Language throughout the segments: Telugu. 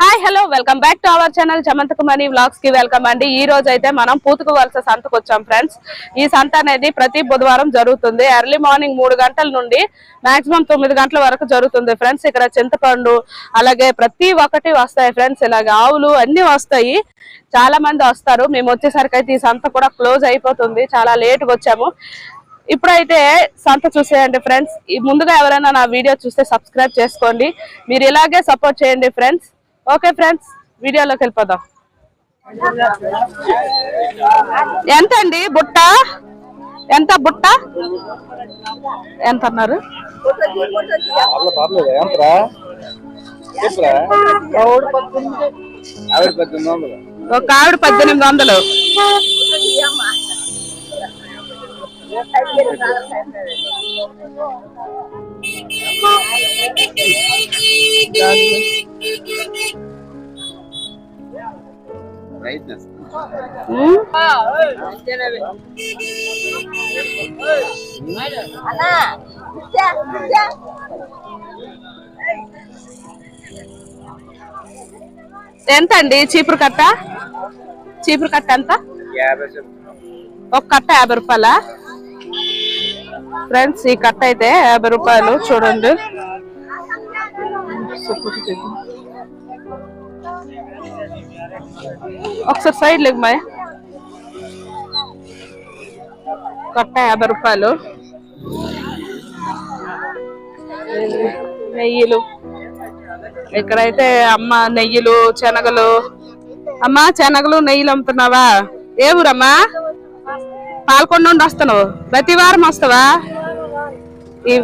Hi hello welcome back to our channel Chamanthakumani వ్లాగ్స్కి welcome అండి. ఈ రోజు అయితే మనం పూతుకు వలస సంతకు వచ్చాం ఫ్రెండ్స్ ఈ సంత అనేది ప్రతి బుధవారం జరుగుతుంది. ఎర్లీ మార్నింగ్ మూడు గంటల నుండి మాక్సిమం తొమ్మిది గంటల వరకు జరుగుతుంది ఫ్రెండ్స్ ఇక్కడ చింతపండు అలాగే ప్రతి ఒక్కటి వస్తాయి ఫ్రెండ్స్ ఇలాగ ఆవులు అన్ని వస్తాయి. చాలా మంది వస్తారు. మేము వచ్చేసరికి అయితే ఈ సంత కూడా క్లోజ్ అయిపోతుంది. చాలా లేట్గా వచ్చాము. ఇప్పుడైతే సంత చూసేయండి ఫ్రెండ్స్ ముందుగా ఎవరైనా నా వీడియో చూస్తే సబ్స్క్రైబ్ చేసుకోండి. మీరు ఇలాగే సపోర్ట్ చేయండి ఫ్రెండ్స్ ఓకే ఫ్రెండ్స్ వీడియోలోకి వెళ్ళిపోదాం. ఎంత అండి బుట్ట? ఎంత బుట్ట? ఎంత అన్నారు ఒక ఆవిడ పద్దెనిమిది వందలు. రైట్నెస్ ఉమ్. ఎంత అండి చీపురు కట్ట? చీపురు కట్ట ఎంత? ఒక కట్ట యాభై రూపాయల? ఫ్రెండ్స్ ఈ కట్ట అయితే యాభై రూపాయలు చూడండి. ఒకసారి సైడ్ లేకు మాయ. కట్ట యాభై రూపాయలు. నెయ్యిలు. ఇక్కడైతే అమ్మ నెయ్యిలు శనగలు. అమ్మా శనగలు నెయ్యిలు అమ్ముతున్నావా? ఏ ఊరమ్మా? పాల్కొండ నుండి వస్తున్నావు. ప్రతి వారం వస్తావా? ఈ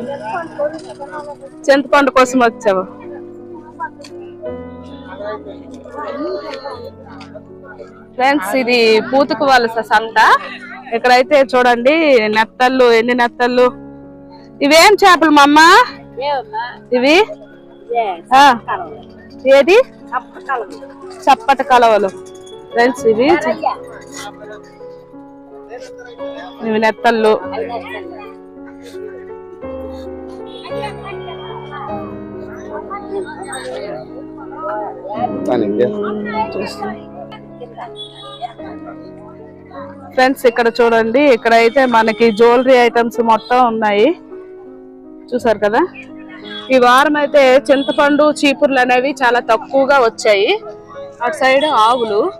చింతపండు కోసం వచ్చావు. ఫ్రెండ్స్ ఇది పూతుకు వలస సంత. ఇక్కడైతే చూడండి నెత్తళ్ళు ఎన్ని నెత్తళ్ళు. ఇవేం చేపలు మా ఇవి? ఆ, ఏది? చప్పట కలవలు. ఫ్రెండ్స్ ఇవి ఇవి నెత్తళ్ళు. కానీ ఫ్రెండ్స్ ఇక్కడ చూడండి ఇక్కడైతే మనకి జ్యువెలరీ ఐటమ్స్ మొత్తం ఉన్నాయి. చూసారు కదా? ఈ వారం అయితే చింతపండు చీపుర్లు అనేవి చాలా తక్కువగా వచ్చాయి. అటు సైడ్ ఆవులు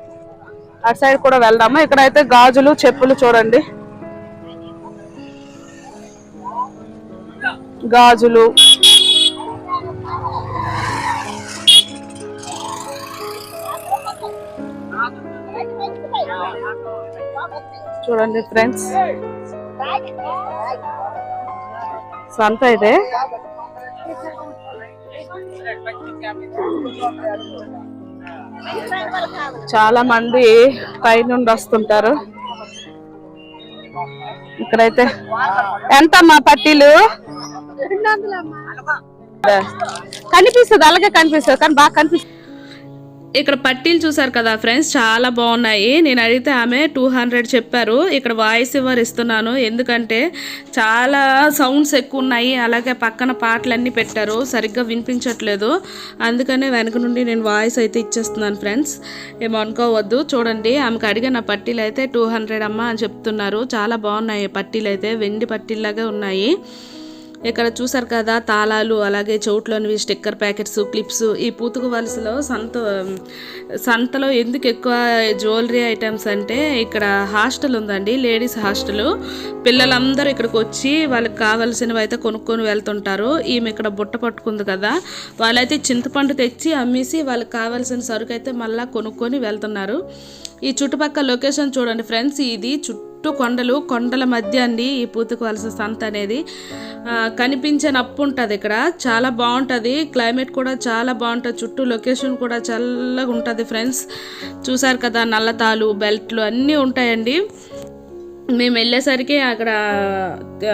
అటు సైడ్ కూడా వెళ్దాము? ఇక్కడైతే గాజులు చెప్పులు చూడండి. గాజులు చూడండి ఫ్రెండ్స్. సంత అయితే చాలా మంది పైనుండి వస్తుంటారు. ఇక్కడైతే ఎంతమ్మా పట్టీలు? కనిపిస్తుంది అలాగే కనిపిస్తుంది కానీ బాగా కనిపిస్తుంది. ఇక్కడ పట్టీలు చూసారు కదా ఫ్రెండ్స్ చాలా బాగున్నాయి. నేను అడిగితే ఆమె టూ హండ్రెడ్ చెప్పారు. ఇక్కడ వాయిస్ ఓవర్ ఇస్తున్నాను. ఎందుకంటే చాలా సౌండ్స్ ఎక్కువ ఉన్నాయి. అలాగే పక్కన పాటలన్నీ పెట్టారు. సరిగ్గా వినిపించట్లేదు. అందుకనే వెనక నుండి నేను వాయిస్ అయితే ఇచ్చేస్తున్నాను ఫ్రెండ్స్. ఏమో అనుకోవద్దు. చూడండి ఆమెకు అడిగిన పట్టీలు అయితే టూ హండ్రెడ్ అమ్మ అని చెప్తున్నారు. చాలా బాగున్నాయి పట్టీలు అయితే. వెండి పట్టీలాగా ఉన్నాయి. ఇక్కడ చూసారు కదా తాళాలు అలాగే చోట్లోనివి స్టిక్కర్ ప్యాకెట్స్ క్లిప్స్ ఈ పూతుకు వలసలో సంత సంతలో ఎందుకు ఎక్కువ జ్యువెలరీ ఐటమ్స్ అంటే ఇక్కడ హాస్టల్ ఉందండి లేడీస్ హాస్టల్. పిల్లలందరూ ఇక్కడికి వచ్చి వాళ్ళకి కావాల్సినవి అయితే కొనుక్కొని వెళ్తుంటారు. ఈమె ఇక్కడ బుట్ట పట్టుకుంది కదా వాళ్ళైతే చింతపండు తెచ్చి అమ్మేసి వాళ్ళకి కావాల్సిన సరుకు అయితే మళ్ళీ కొనుక్కొని వెళ్తున్నారు. ఈ చుట్టుపక్కల లొకేషన్ చూడండి ఫ్రెండ్స్ ఇది చుట్టూ చుట్టూ కొండలు కొండల మధ్య అండి ఈ పూతుకోవాల్సిన సంత అనేది. ఆ, కనిపించనప్పు ఉంటుంది ఇక్కడ. చాలా బాగుంటుంది. క్లైమేట్ కూడా చాలా బాగుంటుంది. చుట్టూ లొకేషన్ కూడా చల్లగా ఉంటుంది ఫ్రెండ్స్. చూసారు కదా నల్లతాలు బెల్ట్లు అన్నీ ఉంటాయండి. మేము వెళ్ళేసరికి అక్కడ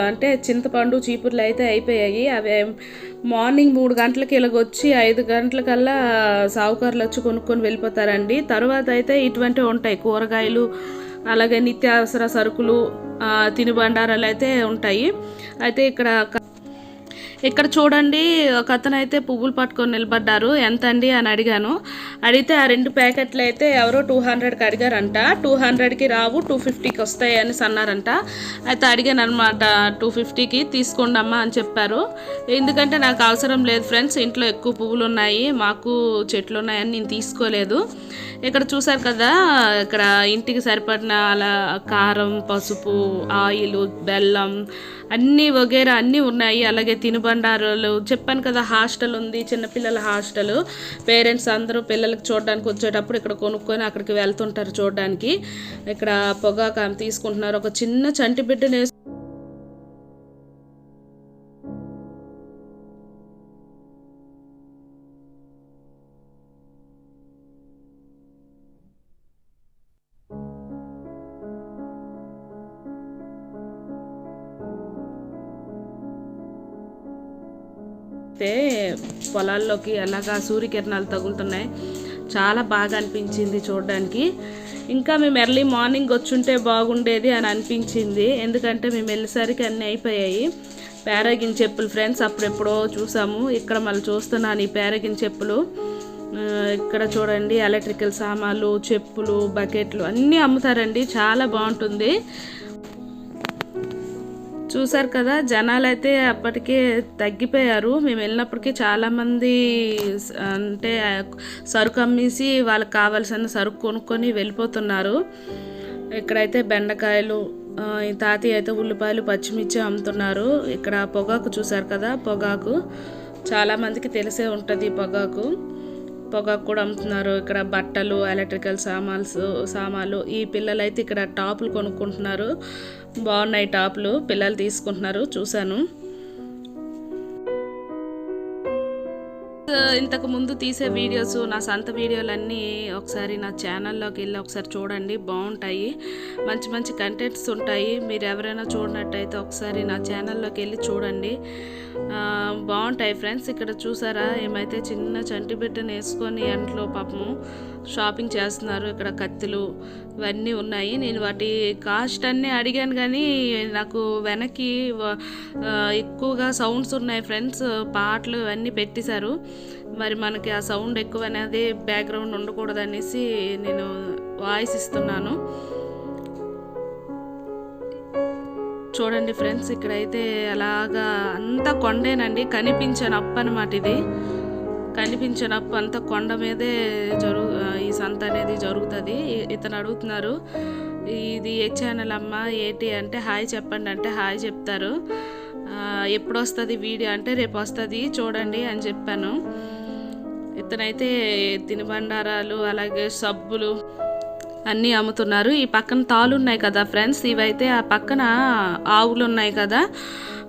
అంటే చింతపండు చీపుర్లు అయితే అయిపోయాయి. అవి మార్నింగ్ మూడు గంటలకి ఇలాగొచ్చి ఐదు గంటలకల్లా సావుకారులు వచ్చి కొనుక్కొని వెళ్ళిపోతారండి. తర్వాత అయితే ఇటువంటివి ఉంటాయి. కూరగాయలు అలాగే నిత్యావసర సరుకులు ఆ, తినుబండారాలు అయితే ఉంటాయి. అయితే ఇక్కడ ఇక్కడ చూడండి ఒక అతను అయితే పువ్వులు పట్టుకొని నిలబడ్డారు. ఎంత అండి అని అడిగాను. అడిగితే ఆ రెండు ప్యాకెట్లు అయితే ఎవరో టూ హండ్రెడ్కి అడిగారంట. టూ హండ్రెడ్కి రావు టూ ఫిఫ్టీకి వస్తాయి అని అన్నారంట అయితే అడిగాను అనమాట టూ ఫిఫ్టీకి తీసుకోండమ్మా అని చెప్పారు. ఎందుకంటే నాకు అవసరం లేదు ఫ్రెండ్స్ ఇంట్లో ఎక్కువ పువ్వులు ఉన్నాయి మాకు చెట్లు ఉన్నాయని నేను తీసుకోలేదు. ఇక్కడ చూసారు కదా ఇక్కడ ఇంటికి సరిపడిన అలా కారం పసుపు ఆయిల్ బెల్లం అన్నీ వగేరా అన్నీ ఉన్నాయి. అలాగే తినుబండారాలు. చెప్పాను కదా హాస్టల్ ఉంది. చిన్నపిల్లల హాస్టల్. పేరెంట్స్ అందరూ పిల్లలకి చూడడానికి వచ్చేటప్పుడు ఇక్కడ కొనుక్కొని అక్కడికి వెళ్తుంటారు చూడడానికి. ఇక్కడ పొగాకు ఆమె తీసుకుంటున్నారు. ఒక చిన్న చంటి బిడ్డని పొలాల్లోకి అలాగా సూర్యకిరణాలు తగులుతున్నాయి. చాలా బాగా అనిపించింది చూడడానికి. ఇంకా మేము ఎర్లీ మార్నింగ్ వచ్చుంటే బాగుండేది అని అనిపించింది. ఎందుకంటే మేము వెళ్ళేసరికి అన్నీ అయిపోయాయి. పారాగిన్ చెప్పులు ఫ్రెండ్స్ అప్పుడెప్పుడో చూసాము. ఇక్కడ మళ్ళీ చూస్తున్నాను ఈ పారాగిన్ చెప్పులు. ఇక్కడ చూడండి ఎలక్ట్రికల్ సామాన్లు చెప్పులు బకెట్లు అన్నీ అమ్ముతారండి. చాలా బాగుంటుంది. చూసారు కదా జనాలు అయితే అప్పటికే తగ్గిపోయారు. మేము వెళ్ళినప్పటికీ చాలామంది అంటే సరుకు అమ్మేసి వాళ్ళకి కావాల్సిన సరుకు కొనుక్కొని వెళ్ళిపోతున్నారు. ఇక్కడైతే బెండకాయలు ఈ తాతయ్య అయితే ఉల్లిపాయలు పచ్చిమిర్చి అమ్ముతున్నారు. ఇక్కడ పొగాకు చూసారు కదా పొగాకు. చాలామందికి తెలిసే ఉంటుంది పొగాకు. పొగాకు కూడా అమ్ముతున్నారు. ఇక్కడ బట్టలు ఎలక్ట్రికల్ సామాన్స్ సామాన్లు. ఈ పిల్లలు అయితే ఇక్కడ టాపులు కొనుక్కుంటున్నారు. బాగున్నాయి టాపులు. పిల్లలు తీసుకుంటున్నారు. చూశాను. ఇంతకు ముందు తీసే వీడియోస్ నా సొంత వీడియోలన్నీ ఒకసారి నా ఛానల్లోకి వెళ్ళి ఒకసారి చూడండి బాగుంటాయి. మంచి మంచి కంటెంట్స్ ఉంటాయి. మీరు ఎవరైనా చూడనట్టయితే ఒకసారి నా ఛానల్లోకి వెళ్ళి చూడండి. బాగుంటాయి ఫ్రెండ్స్ ఇక్కడ చూసారా? ఏమైతే చిన్న చంటి బిడ్డను వేసుకొని ఇంట్లో పాపము షాపింగ్ చేస్తున్నారు. ఇక్కడ కత్తులు ఇవన్నీ ఉన్నాయి. నేను వాటి కాస్ట్ అన్నీ అడిగాను కానీ నాకు వెనక్కి ఎక్కువగా సౌండ్స్ ఉన్నాయి ఫ్రెండ్స్ పాటలు ఇవన్నీ పెట్టేశారు. మరి మనకి ఆ సౌండ్ ఎక్కువ అనేది బ్యాక్గ్రౌండ్ ఉండకూడదు అనేసి నేను వాయిస్ ఇస్తున్నాను. చూడండి ఫ్రెండ్స్ ఇక్కడైతే అలాగా అంతా కొండేనండి. కనిపించని అప్పనమాట ఇది. కనిపించని అప్పు అంతా కొండ మీదే జరుగు ఈ సంత అనేది జరుగుతుంది. ఇతను అడుగుతున్నారు ఇది ఏ ఛానల్ అమ్మ? ఏంటి? అంటే హాయ్ చెప్పండి అంటే హాయ్ చెప్తారు. ఎప్పుడు వస్తుంది వీడియో? అంటే రేపు వస్తుంది చూడండి అని చెప్పాను. ఇతనైతే తినుబండారాలు అలాగే సబ్బులు అన్నీ అమ్ముతున్నారు. ఈ పక్కన తాళ్ళు ఉన్నాయి కదా ఫ్రెండ్స్ ఇవైతే ఆ పక్కన ఆవులు ఉన్నాయి కదా.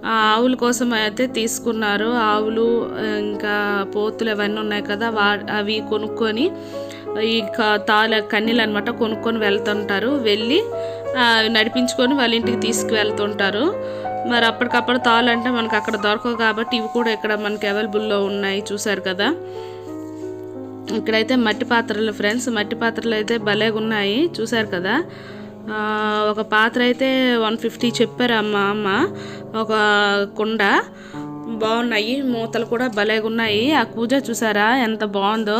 ఆవుల కోసం అయితే తీసుకున్నారు. ఆవులు ఇంకా పోతులు అవన్నీ ఉన్నాయి కదా వా అవి కొనుక్కొని ఈ క- తాళ్ళ కన్నీళ్ళు అనమాట కొనుక్కొని వెళ్తుంటారు. వెళ్ళి నడిపించుకొని వాళ్ళ ఇంటికి తీసుకువెళ్తుంటారు. మరి అప్పటికప్పుడు తాళ్ళు అంటే మనకు అక్కడ దొరకవు కాబట్టి ఇవి కూడా ఇక్కడ మనకి అవైలబుల్లో ఉన్నాయి చూసారు కదా. ఇక్కడైతే మట్టి పాత్రలు ఫ్రెండ్స్ మట్టి పాత్రలు అయితే భలేగా ఉన్నాయి చూసారు కదా. ఒక పాత్ర అయితే వన్ ఫిఫ్టీ చెప్పారు అమ్మ అమ్మ. ఒక కుండ బాగున్నాయి మూతలు కూడా భలేగా ఉన్నాయి ఆ కూజ చూసారా ఎంత బాగుందో.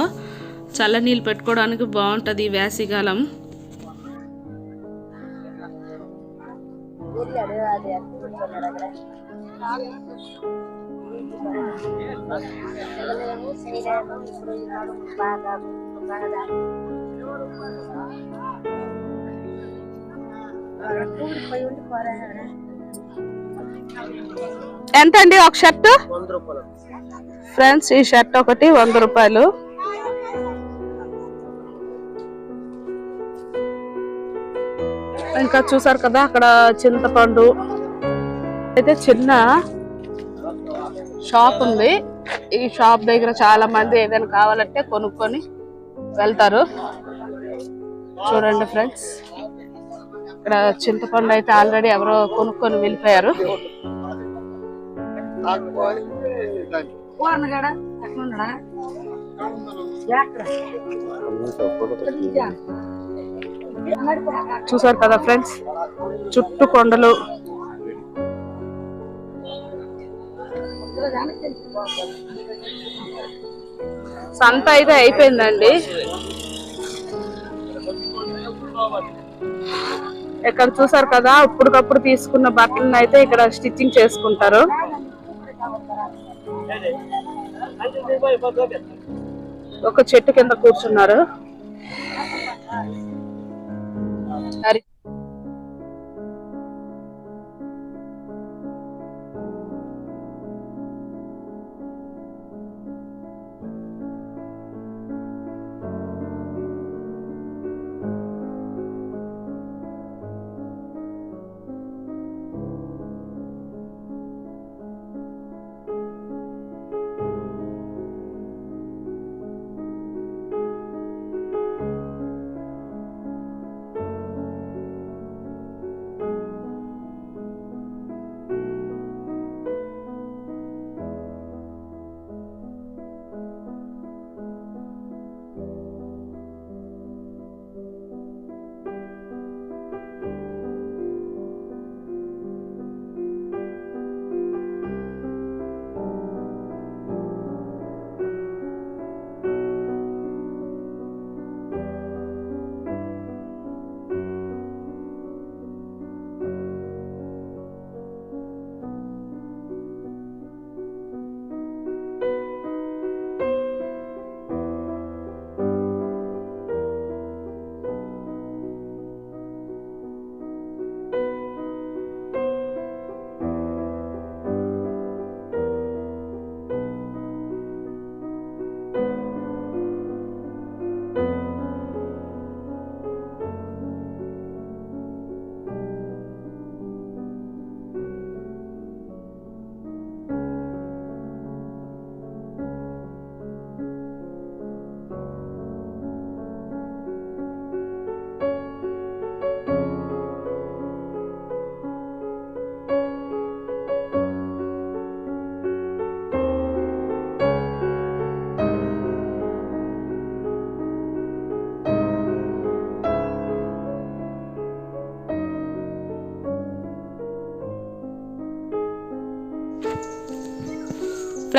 చల్ల నీళ్ళు పెట్టుకోవడానికి బాగుంటుంది ఈ బాగా ఎంత అండి ఒక షర్ట్? ఫ్రెండ్స్ ఈ షర్ట్ ఒకటి వంద రూపాయలు. ఇంకా చూసారు కదా అక్కడ చింతపండు. అయితే చిన్న షాప్ ఉంది. ఈ షాప్ దగ్గర చాలా మంది ఏదైనా కావాలంటే కొనుక్కొని వెళ్తారు. చూడండి ఫ్రెండ్స్. ఇక్కడ చింతపండు అయితే ఆల్రెడీ ఎవరో కొనుక్కొని వెళ్ళిపోయారు. చూసారు కదా ఫ్రెండ్స్ చుట్టూ కొండలు. సంత అయితే అయిపోయిందండి. ఇక్కడ చూసారు కదా అప్పటికప్పుడు తీసుకున్న బట్టలను అయితే ఇక్కడ స్టిచ్చింగ్ చేసుకుంటారు. ఒక చెట్టు కింద కూర్చున్నారు.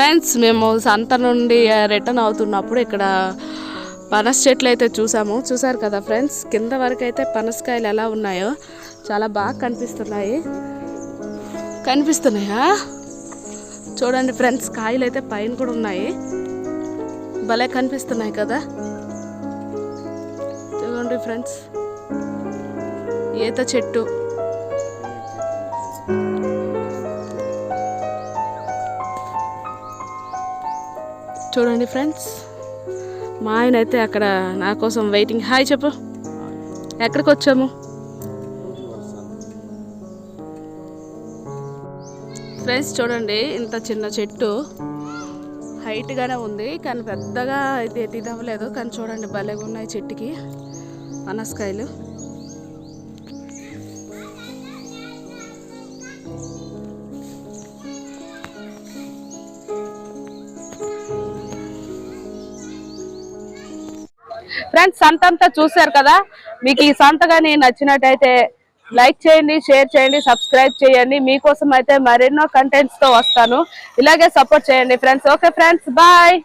ఫ్రెండ్స్ మేము సంత నుండి రిటర్న్ అవుతున్నప్పుడు ఇక్కడ పనస చెట్లు అయితే చూసాము. చూసారు కదా ఫ్రెండ్స్ కింద వరకు అయితే పనసకాయలు ఎలా ఉన్నాయో చాలా బాగా కనిపిస్తున్నాయి. కనిపిస్తున్నాయా? చూడండి ఫ్రెండ్స్ కాయలు అయితే పైన కూడా ఉన్నాయి. భలే కనిపిస్తున్నాయి కదా. చూడండి ఫ్రెండ్స్ ఈత చెట్టు. చూడండి ఫ్రెండ్స్. మా ఆయన అయితే అక్కడ నా కోసం వెయిటింగ్. హాయ్ చెప్పు. ఎక్కడికి వచ్చాము? ఫ్రెండ్స్ చూడండి ఇంత చిన్న చెట్టు. హైట్గానే ఉంది కానీ పెద్దగా అయితే ఎదిదవ్వలేదు అవ్వలేదు కానీ చూడండి భలేగా ఉన్నాయి చెట్టుకి అనస్కాయలు ఫ్రెండ్స్ సంత అంతా చూశారు కదా? మీకు ఈ సంత కానీ నచ్చినట్టయితే లైక్ చేయండి షేర్ చేయండి సబ్స్క్రైబ్ చేయండి. మీకోసం అయితే మరెన్నో కంటెంట్స్తో వస్తాను. ఇలాగే సపోర్ట్ చేయండి ఫ్రెండ్స్. Okay friends. బాయ్.